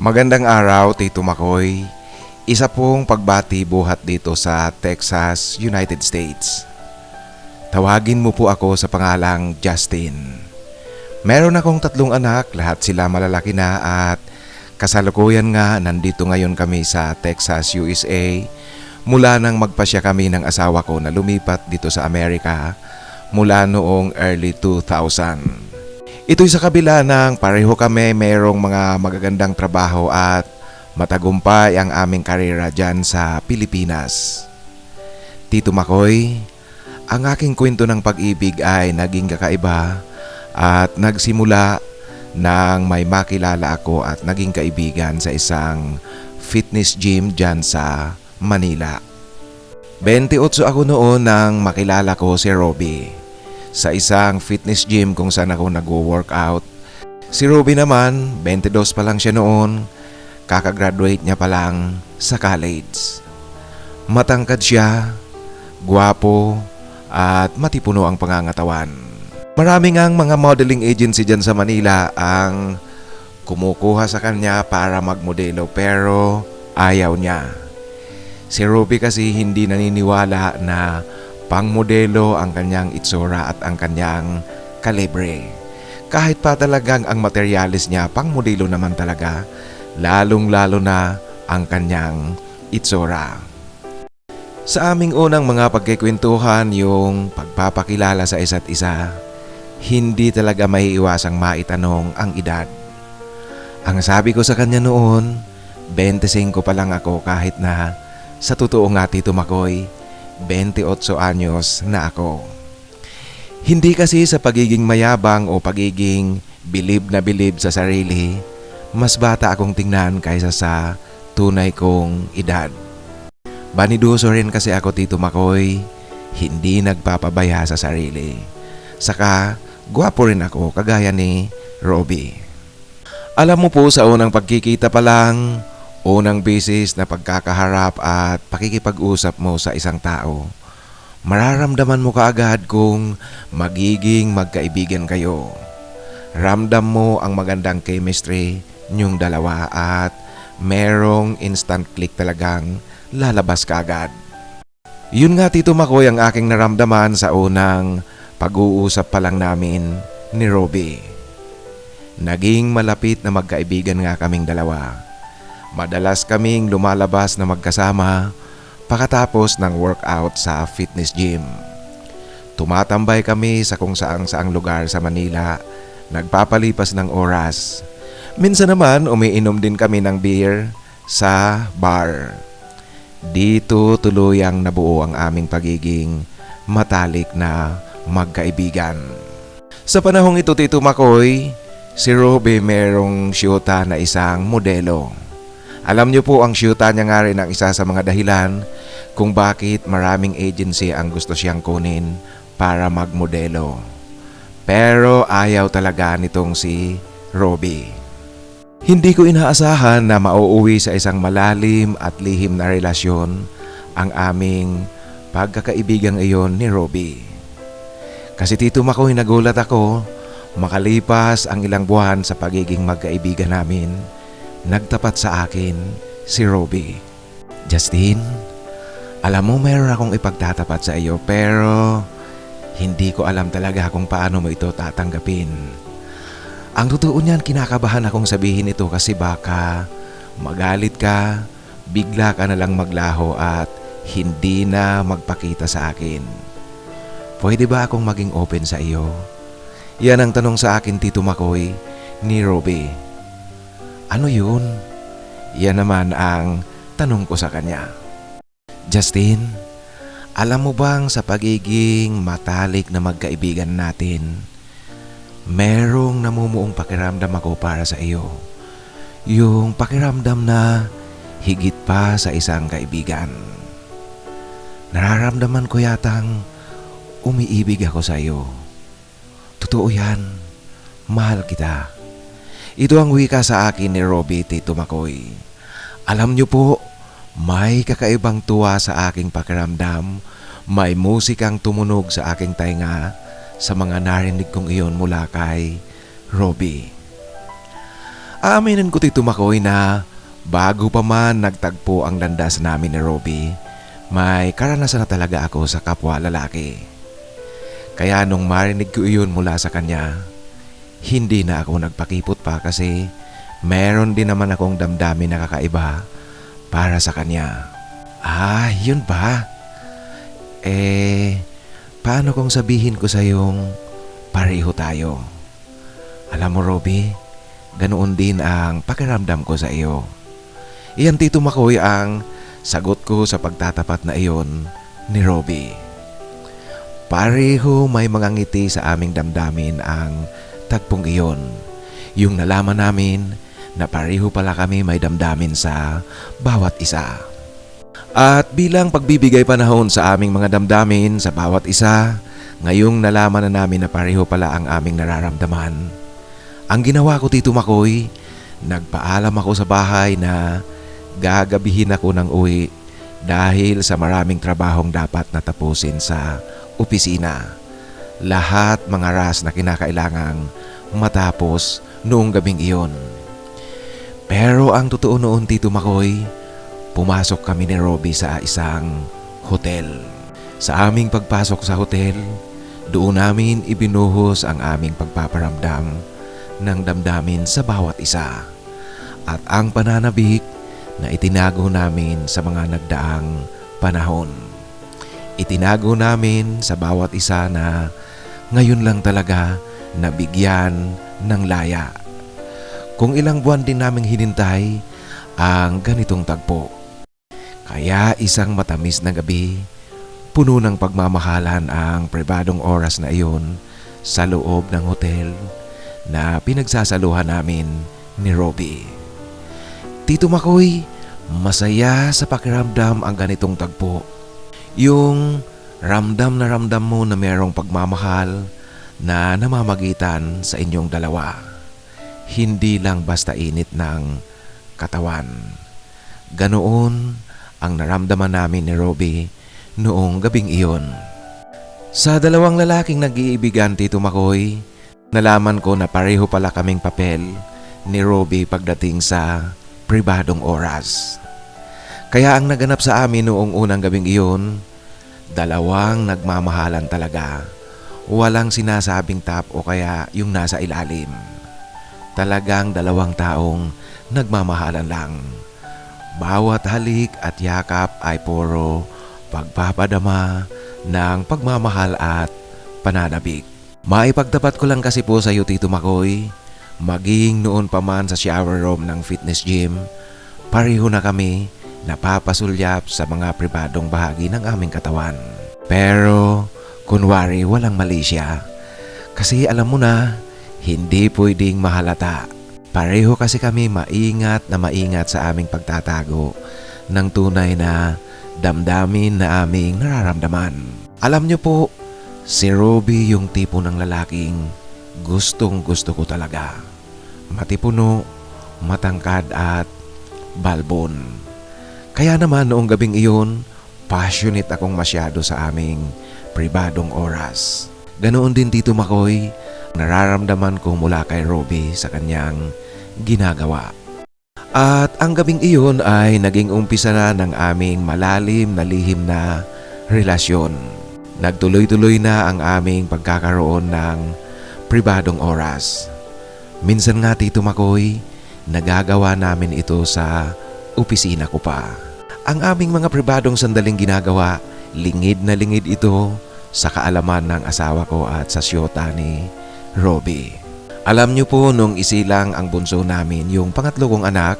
Magandang araw, Tito Makoy. Isa pong pagbati buhat dito sa Texas, United States. Tawagin mo po ako sa pangalang Justin. Meron akong tatlong anak, lahat sila malalaki na at kasalukuyan nga nandito ngayon kami sa Texas, USA mula nang magpasya kami ng asawa ko na lumipat dito sa Amerika mula noong early 2000. Ito'y sa kabila ng pareho kami mayroong mga magagandang trabaho at matagumpay ang aming karera dyan sa Pilipinas. Tito Makoy, ang aking kwento ng pag-ibig ay naging kakaiba at nagsimula nang may makilala ako at naging kaibigan sa isang fitness gym dyan sa Manila. 28 ako noon nang makilala ko si Robbie sa isang fitness gym kung saan ako nag-workout. Si Ruby naman, 22 pa lang siya noon, kakagraduate niya pa lang sa college. Matangkad siya, gwapo, at matipuno ang pangangatawan. Maraming ang mga modeling agency dyan sa Manila ang kumukuha sa kanya para magmodelo pero ayaw niya. Si Ruby kasi hindi naniniwala na pangmodelo ang kanyang itsura at ang kanyang kalibre. Kahit pa talagang ang materialis niya pangmodelo naman talaga, lalong-lalo na ang kanyang itsura. Sa aming unang mga pagkikwentuhan yung pagpapakilala sa isa't isa, hindi talaga may iwasang maitanong ang edad. Ang sabi ko sa kanya noon, 25 pa lang ako kahit na sa totoo nga Tito Makoy, 28 anyos na ako. Hindi kasi sa pagiging mayabang o pagiging bilib na bilib sa sarili, mas bata akong tingnan kaysa sa tunay kong edad. Baniduso rin kasi ako Tito Makoy, hindi nagpapabaya sa sarili. Saka, gwapo rin ako kagaya ni Robbie. Alam mo po sa unang pagkikita pa lang, unang bisis na pagkakaharap at pakikipag-usap mo sa isang tao, mararamdaman mo kaagad kung magiging magkaibigan kayo. Ramdam mo ang magandang chemistry niyong dalawa at merong instant click talagang lalabas kaagad. Yun nga Tito Makoy ang aking naramdaman sa unang pag-uusap pa lang namin ni Robbie. Naging malapit na magkaibigan nga kaming dalawa. Madalas kaming lumalabas na magkasama pagkatapos ng workout sa fitness gym. Tumatambay kami sa kung saang saang lugar sa Manila, nagpapalipas ng oras. Minsan naman umiinom din kami ng beer sa bar. Dito tuluyang nabuo ang aming pagiging matalik na magkaibigan. Sa panahong ito, Tito Makoy, si Robe merong syuta na isang modelo. Alam niyo po ang syuta niya nga rin ang isa sa mga dahilan kung bakit maraming agency ang gusto siyang kunin para magmodelo. Pero ayaw talaga nitong si Robbie. Hindi ko inaasahan na mauuwi sa isang malalim at lihim na relasyon ang aming pagkakaibigang iyon ni Robbie. Kasi tito Makoy nagulat ako makalipas ang ilang buwan sa pagiging magkaibigan namin, nagtapat sa akin si Robbie. Justin, alam mo meron akong ipagtatapat sa iyo pero hindi ko alam talaga kung paano mo ito tatanggapin. Ang totoo niyan, kinakabahan akong sabihin ito kasi baka magalit ka, bigla ka na lang maglaho at hindi na magpakita sa akin. Pwede ba akong maging open sa iyo? Yan ang tanong sa akin, Tito Makoy, ni Robbie. Ano yun? Yan naman ang tanong ko sa kanya. Justin, alam mo bang sa pagiging matalik na magkaibigan natin, merong namumuong pakiramdam ako para sa iyo. Yung pakiramdam na higit pa sa isang kaibigan. Nararamdaman ko yatang umiibig ako sa iyo. Totoo yan. Mahal kita. Ito ang wika sa akin ni Robbie Tito Makoy. Alam niyo po, may kakaibang tuwa sa aking pakiramdam. May musikang tumunog sa aking tainga sa mga narinig kong iyon mula kay Robbie. Aaminin ko Tito Makoy na bago pa man nagtagpo ang landas namin ni Roby, may karanasan na talaga ako sa kapwa lalaki. Kaya nung marinig ko iyon mula sa kanya, hindi na ako nagpakipot pa kasi meron din naman akong damdamin na kakaiba para sa kanya. Ah, yun ba? Eh, paano kung sabihin ko sa yung pareho tayo? Alam mo, Roby, ganoon din ang pakiramdam ko sa iyo. Iyan Tito Makoy ang sagot ko sa pagtatapat na iyon ni Roby. Pareho may mga ngiti sa aming damdamin ang tagpong iyon. Yung nalaman namin na pareho pala kami may damdamin sa bawat isa. At bilang pagbibigay panahon sa aming mga damdamin sa bawat isa, ngayong nalaman na namin na pareho pala ang aming nararamdaman. Ang ginawa ko Tito Makoy, nagpaalam ako sa bahay na gagabihin ako ng uwi dahil sa maraming trabahong dapat natapusin sa opisina. Lahat mga ras na kinakailangang matapos noong gabing iyon. Pero ang totoo noon Tito Makoy, pumasok kami ni Roby sa isang hotel. Sa aming pagpasok sa hotel, doon namin ibinuhos ang aming pagpaparamdam ng damdamin sa bawat isa. At ang pananabik na itinago namin sa mga nagdaang panahon. Itinago namin sa bawat isa na ngayon lang talaga nabigyan ng laya. Kung ilang buwan din naming hinintay ang ganitong tagpo. Kaya isang matamis na gabi, puno ng pagmamahalan ang pribadong oras na iyon sa loob ng hotel na pinagsasaluhan namin ni Robbie. Tito Makoy, masaya sa pakiramdam ang ganitong tagpo. Yung ramdam na ramdam mo na mayroong pagmamahal na namamagitan sa inyong dalawa. Hindi lang basta init ng katawan. Ganoon ang naramdaman namin ni Robbie noong gabing iyon. Sa dalawang lalaking nag-iibigan, Tito Makoy, nalaman ko na pareho pala kaming papel ni Robbie pagdating sa pribadong oras. Kaya ang naganap sa amin noong unang gabing iyon, dalawang nagmamahalan talaga. Walang sinasabing tap o kaya yung nasa ilalim. Talagang dalawang taong nagmamahalan lang. Bawat halik at yakap ay puro pagpapadama ng pagmamahal at pananabik. Maipagtapat ko lang kasi po sa iyo Tito Makoy, maging noon pa man sa shower room ng fitness gym, pareho na kami napapasulyap sa mga pribadong bahagi ng aming katawan. Pero kunwari walang mali siya. Kasi alam mo na, hindi pwedeng mahalata. Pareho kasi kami maingat na maingat sa aming pagtatago ng tunay na damdamin na aming nararamdaman. Alam niyo po, si Roby yung tipo ng lalaking gustong gusto ko talaga. Matipuno, matangkad at balbon. Kaya naman noong gabing iyon, passionate akong masyado sa aming pribadong oras. Ganoon din dito Makoy, nararamdaman ko mula kay Roby sa kanyang ginagawa. At ang gabing iyon ay naging umpisa na ng aming malalim na lihim na relasyon. Nagtuloy-tuloy na ang aming pagkakaroon ng pribadong oras. Minsan nga Tito Makoy, nagagawa namin ito sa opisina ko pa. Ang aming mga pribadong sandaling ginagawa, lingid na lingid ito sa kaalaman ng asawa ko at sa siyota ni Robbie. Alam niyo po nung isilang ang bunso namin yung pangatlo kong anak,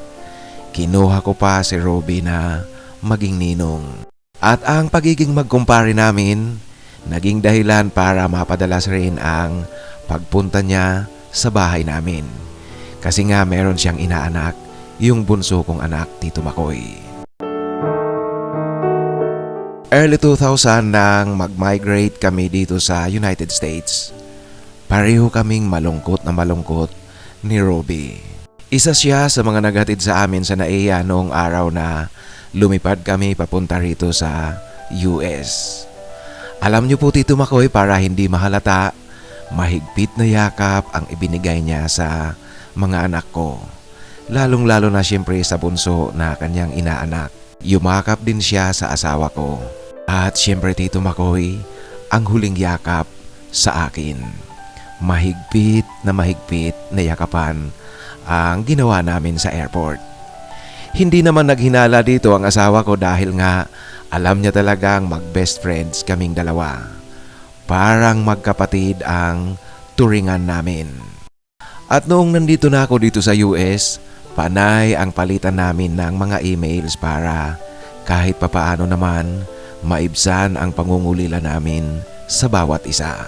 kinuha ko pa si Robbie na maging ninong. At ang pagiging magkumpare namin, naging dahilan para mapadalas rin ang pagpunta niya sa bahay namin. Kasi nga meron siyang inaanak, yung bunso kong anak, Tito Makoy. Early 2000 nang mag-migrate kami dito sa United States. Pareho kaming malungkot na malungkot ni Roby. Isa siya sa mga naghatid sa amin sa NAIA noong araw na lumipad kami papunta rito sa US. Alam niyo po Tito Makoy para hindi mahalata, mahigpit na yakap ang ibinigay niya sa mga anak ko. lalong-lalo na siyempre sa bunso na kanyang inaanak. Yumakap din siya sa asawa ko. At siyempre Tito Makoy, ang huling yakap sa akin. Mahigpit na mahigpit na yakapan ang ginawa namin sa airport. Hindi naman naghinala dito ang asawa ko dahil nga alam niya talagang mag-best friends kaming dalawa. Parang magkapatid ang turingan namin. At noong nandito na ako dito sa US, panay ang palitan namin ng mga emails para kahit papaano naman maibsan ang pangungulila namin sa bawat isa.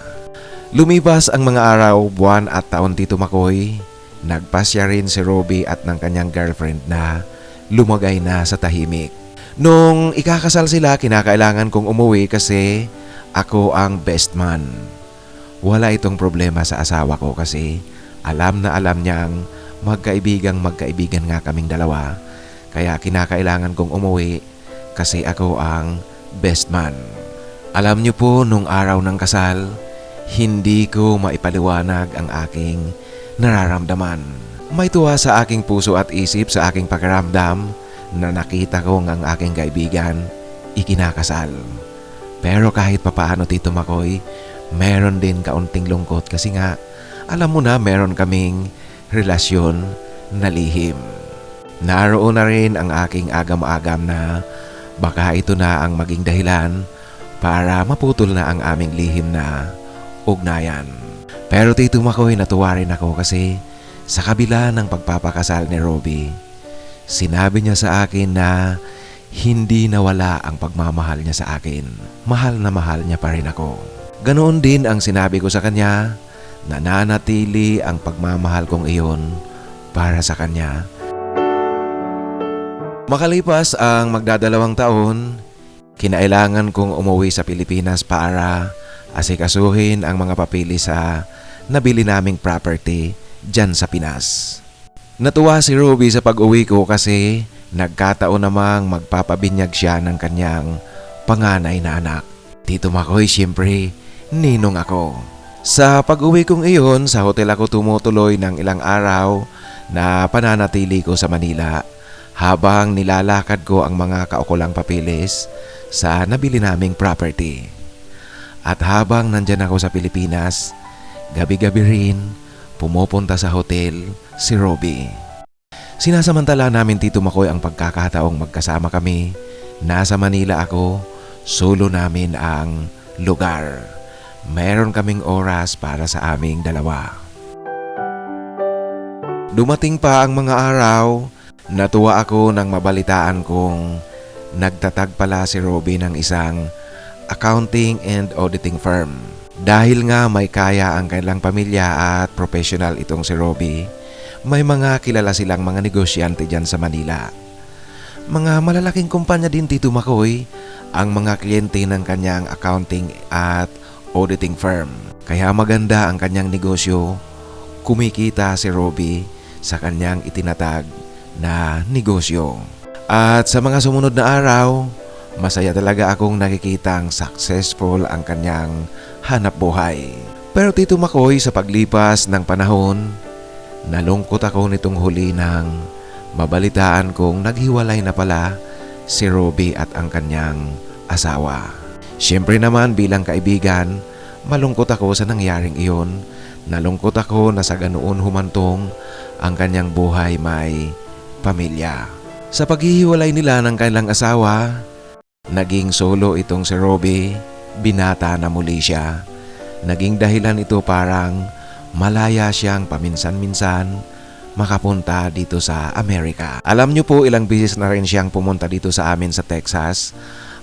Lumipas ang mga araw, buwan at taon Tito Makoy, nagpasya rin si Roby at ng kanyang girlfriend na lumagay na sa tahimik. Nung ikakasal sila, kinakailangan kong umuwi kasi ako ang best man. Wala itong problema sa asawa ko kasi alam na alam niyang magkaibigang magkaibigan nga kaming dalawa. Kaya kinakailangan kong umuwi kasi ako ang best man. Alam niyo po nung araw ng kasal, hindi ko maipaliwanag ang aking nararamdaman. May tuwa sa aking puso at isip sa aking pakiramdam na nakita kong ang aking kaibigan ikinakasal. Pero kahit papaano Tito Makoy, meron din kaunting lungkot kasi nga alam mo na meron kaming relasyon na lihim. Naroon na rin ang aking agam-agam na baka ito na ang maging dahilan para maputol na ang aming lihim na ugnayan. Pero Tito Makoy natuwa rin ako kasi sa kabila ng pagpapakasal ni Roby, sinabi niya sa akin na hindi nawala ang pagmamahal niya sa akin. Mahal na mahal niya pa rin ako. Ganoon din ang sinabi ko sa kanya nananatili ang pagmamahal kong iyon para sa kanya. Makalipas ang magdadalawang taon, kinailangan kong umuwi sa Pilipinas para asikasuhin ang mga papili sa nabili naming property dyan sa Pinas. Natuwa si Ruby sa pag-uwi ko kasi nagkataon namang magpapabinyag siya ng kanyang panganay na anak. Tito Makoy, siyempre, ninong ako. Sa pag-uwi kong iyon, sa hotel ako tumutuloy ng ilang araw na pananatili ko sa Manila habang nilalakad ko ang mga kaukulang papilis sa nabili naming property. At habang nandyan ako sa Pilipinas, gabi-gabi rin pumupunta sa hotel si Roby. Sinasamantala namin Tito Makoy ang pagkakataong magkasama kami. Nasa Manila ako, solo namin ang lugar. Meron kaming oras para sa aming dalawa. Dumating pa ang mga araw, natuwa ako nang mabalitaan kong nagtatag pala si Roby ng isang accounting and auditing firm. Dahil nga may kaya ang kanilang pamilya at professional itong si Roby, may mga kilala silang mga negosyante dyan sa Manila. Mga malalaking kumpanya din Tito Makoy ang mga kliyente ng kanyang accounting at auditing firm. Kaya maganda ang kanyang negosyo. Kumikita si Roby sa kanyang itinatag na negosyo. At sa mga sumunod na araw, masaya talaga akong nakikitang successful ang kanyang hanap buhay. Pero Tito Makoy sa paglipas ng panahon, nalungkot ako nitong huli nang mabalitaan kong naghiwalay na pala si Roby at ang kanyang asawa. Siyempre naman bilang kaibigan, malungkot ako sa nangyaring iyon. Nalungkot ako na sa ganoon humantong ang kanyang buhay may pamilya. Sa paghihiwalay nila ng kanilang asawa, naging solo itong si Roby, binata na muli siya. Naging dahilan ito parang malaya siyang paminsan-minsan makapunta dito sa Amerika. Alam niyo po ilang beses na rin siyang pumunta dito sa amin sa Texas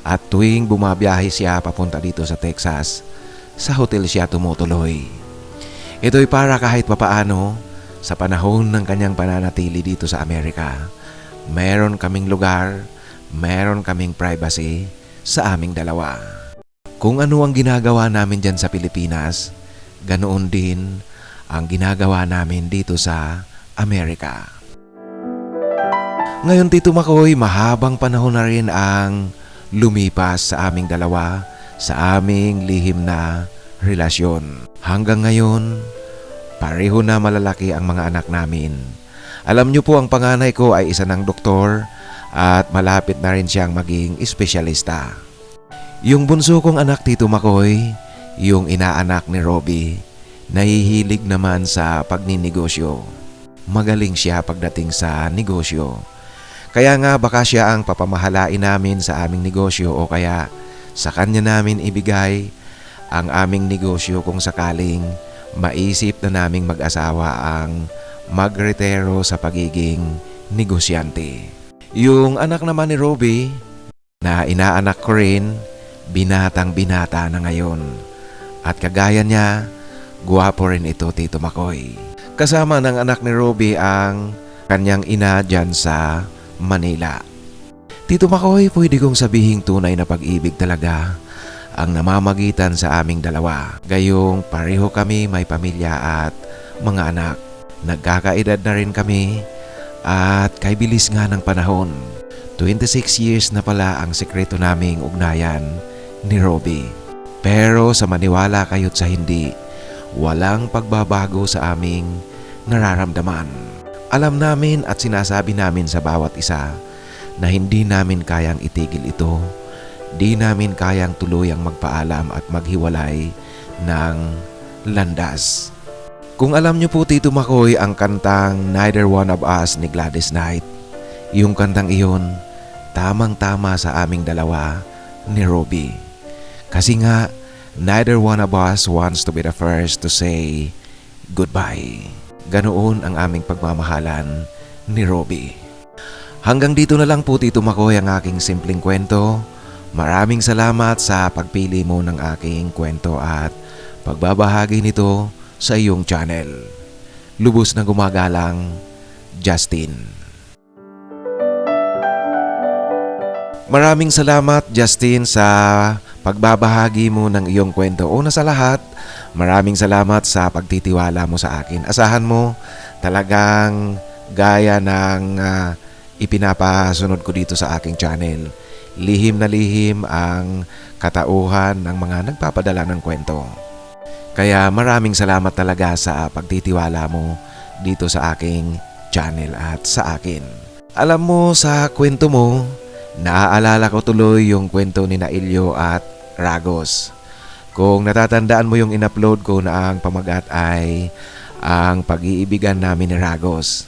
at tuwing bumabiyahe siya papunta dito sa Texas, sa hotel siya tumutuloy. Ito'y para kahit papaano sa panahon ng kanyang pananatili dito sa Amerika, meron kaming lugar, meron kaming privacy sa aming dalawa. Kung ano ang ginagawa namin dyan sa Pilipinas, ganoon din ang ginagawa namin dito sa Amerika. Ngayon Tito Makoy, mahabang panahon na rin ang lumipas sa aming dalawa sa aming lihim na relasyon. Hanggang ngayon, pareho na malalaki ang mga anak namin. Alam niyo po ang panganay ko ay isa ng doktor at malapit na rin siyang maging espesyalista. Yung bunso kong anak Tito Makoy, yung inaanak ni Robbie, nahihilig naman sa pagninegosyo. Magaling siya pagdating sa negosyo. Kaya nga baka siya ang papamahalain namin sa aming negosyo o kaya sa kanya namin ibigay ang aming negosyo kung sakaling maisip na naming mag-asawa ang magretero sa pagiging negosyante. Yung anak naman ni Robbie na inaanak ko rin, binatang binata na ngayon. At kagaya niya, guwapo rin ito Tito Makoy. Kasama ng anak ni Robbie ang kanyang ina dyan sa Manila. Tito Makoy, pwede kong sabihing tunay na pag-ibig talaga ang namamagitan sa aming dalawa. Gayong pareho kami may pamilya at mga anak. Nagkakaedad na rin kami at kay bilis nga ng panahon. 26 years na pala ang sekreto naming ugnayan ni Robbie. Pero sa maniwala kayo't sa hindi, walang pagbabago sa aming nararamdaman. Alam namin at sinasabi namin sa bawat isa na hindi namin kayang itigil ito. Di namin kayang tuluyang magpaalam at maghiwalay ng landas. Kung alam niyo po Tito Makoy ang kantang Neither One of Us ni Gladys Knight, yung kantang iyon, tamang-tama sa aming dalawa ni Robbie. Kasi nga, neither one of us wants to be the first to say goodbye. Ganoon ang aming pagmamahalan ni Robbie. Hanggang dito na lang po Tito Makoy ang aking simpleng kwento. Maraming salamat sa pagpili mo ng aking kwento at pagbabahagi nito sa iyong channel. Lubos na gumagalang, Justin. Maraming salamat Justin sa pagbabahagi mo ng iyong kwento. Una sa lahat, maraming salamat sa pagtitiwala mo sa akin. Asahan mo talagang gaya ng ah, ipinapasunod ko dito sa aking channel. Lihim na lihim ang katauhan ng mga nagpapadala ng kwento. Kaya maraming salamat talaga sa pagtitiwala mo dito sa aking channel at sa akin. Alam mo sa kwento mo, naaalala ko tuloy yung kwento ni Nailyo at Ragos. Kung natatandaan mo yung in-upload ko na ang pamagat ay ang pag-iibigan namin ni Ragos.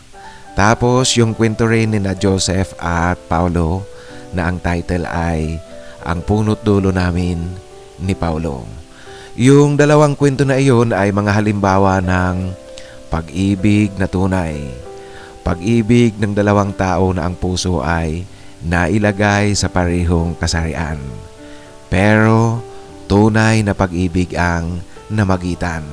Tapos yung kwento rin ni na Joseph at Paulo na ang title ay Ang Punot Dulo Namin ni Paulo. Yung dalawang kwento na iyon ay mga halimbawa ng pag-ibig na tunay. Pag-ibig ng dalawang tao na ang puso ay nailagay sa parehong kasarian. Pero tunay na pag-ibig ang namagitan.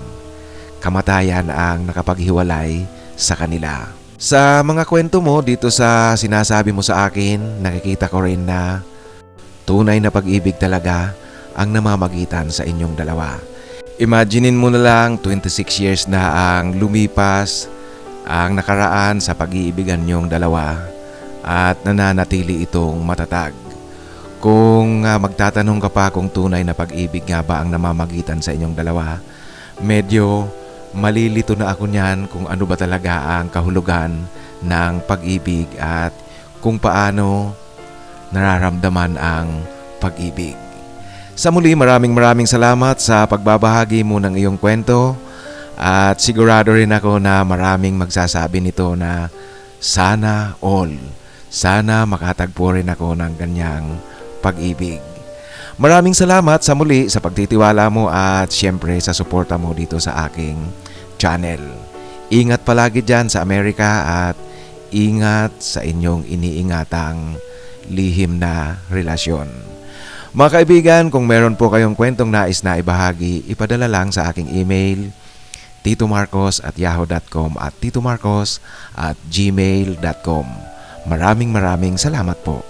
Kamatayan ang nakapaghiwalay sa kanila. Sa mga kwento mo dito sa sinasabi mo sa akin, nakikita ko rin na tunay na pag-ibig talaga ang namamagitan sa inyong dalawa. Imaginein mo na lang 26 years na ang lumipas ang nakaraan sa pag-iibigan niyong dalawa at nananatili itong matatag. Kung ah, magtatanong ka pa kung tunay na pag-ibig nga ba ang namamagitan sa inyong dalawa, medyo malilito na ako niyan kung ano ba talaga ang kahulugan ng pag-ibig at kung paano nararamdaman ang pag-ibig. Sa muli maraming maraming salamat sa pagbabahagi mo ng iyong kwento at sigurado rin ako na maraming magsasabi nito na sana all, sana makatagpo rin ako ng ganyang pag-ibig. Maraming salamat sa muli sa pagtitiwala mo at syempre sa suporta mo dito sa aking channel. Ingat palagi dyan sa Amerika at ingat sa inyong iniingatang lihim na relasyon. Mga kaibigan, kung meron po kayong kwentong nais na ibahagi, ipadala lang sa aking email titomarcos at yahoo.com at titomarcos at gmail.com. Maraming maraming salamat po.